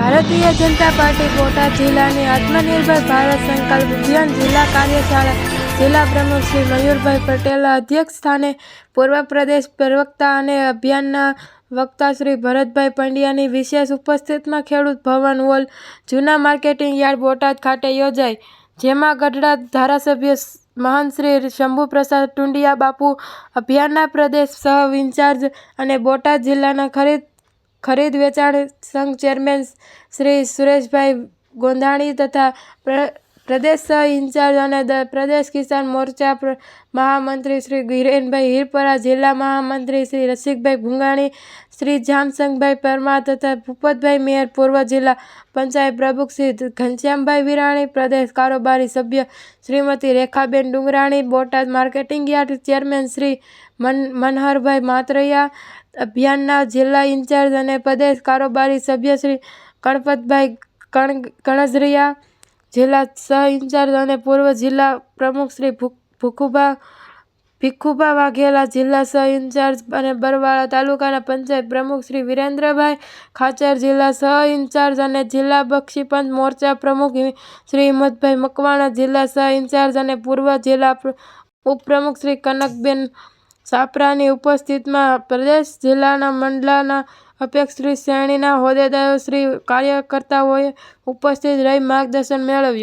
Bharatiya Janata party Botad જિલ્લાની આત્મનિર્ભર ભારત સંકલ્પ અભિયાન જિલ્લા કાર્યશાળા જિલ્લા પ્રમુખ શ્રી મયુરભાઈ પટેલના અધ્યક્ષ સ્થાને પૂર્વ પ્રદેશ પ્રવક્તા અને અભિયાનના વક્તા શ્રી ભરતભાઈ પંડ્યાની વિશેષ ઉપસ્થિતમાં ખેડૂત ભવન હોલ જૂના માર્કેટિંગ યાર્ડ બોટાદ ખાતે યોજાઈ, જેમાં ગઢડા ધારાસભ્ય મહંત શ્રી શંભુપ્રસાદ ટુંડિયા, બાપુ અભિયાનના પ્રદેશ સહ, ઇન્ચાર્જ અને બોટાદ જિલ્લાના ખરીદ ખરીદ વેચાણ સંઘ ચેરમેન શ્રી સુરેશભાઈ ગોંધાણી તથા પ્રદેશ સહ ઇન્ચાર્જ અને પ્રદેશ કિસાન મોરચા મહામંત્રી શ્રી હિરેનભાઈ હિરપરા, જિલ્લા મહામંત્રી શ્રી રસિકભાઈ ભૂંગાણી, શ્રી જામસંગભાઈ પરમાર તથા ભૂપતભાઈ મેયર, પૂર્વ જિલ્લા પંચાયત પ્રમુખ શ્રી ઘનશ્યામભાઈ વિરાણી, પ્રદેશ કારોબારી સભ્ય Shrimati Rekhaben Dungrani, Botad marketing yard chairman Shri Man, Manharbhai Mataraiya, અભિયાનના જિલ્લા ઇન્ચાર્જ અને પ્રદેશ કારોબારી સભ્ય શ્રી ગણપતભાઈ કણ કણઝરિયા જિલ્લા સહ ઇન્ચાર્જ અને પૂર્વ જિલ્લા પ્રમુખ શ્રી ભૂખુભા, ભીખુભા વાઘેલા, જિલ્લા સહ ઇન્ચાર્જ અને બરવાળા તાલુકાના પંચાયત પ્રમુખ શ્રી વિરેન્દ્રભાઈ ખાચર, જિલ્લા સહ ઇન્ચાર્જ અને જિલ્લા બક્ષીપંચ મોરચા પ્રમુખ શ્રી હિંમતભાઈ મકવાણા, જિલ્લા સહ ઇન્ચાર્જ અને પૂર્વ જિલ્લા પ્ર- ઉપપ્રમુખ શ્રી કનકબેન સાપરાની ઉપસ્થિતિમાં પ્રદેશ જિલ્લાના મંડળાના અપેક્ષ શ્રી શ્રેણીના હોદ્દેદારો શ્રી કાર્યકર્તાઓએ ઉપસ્થિત રહી માર્ગદર્શન મેળવ્યું.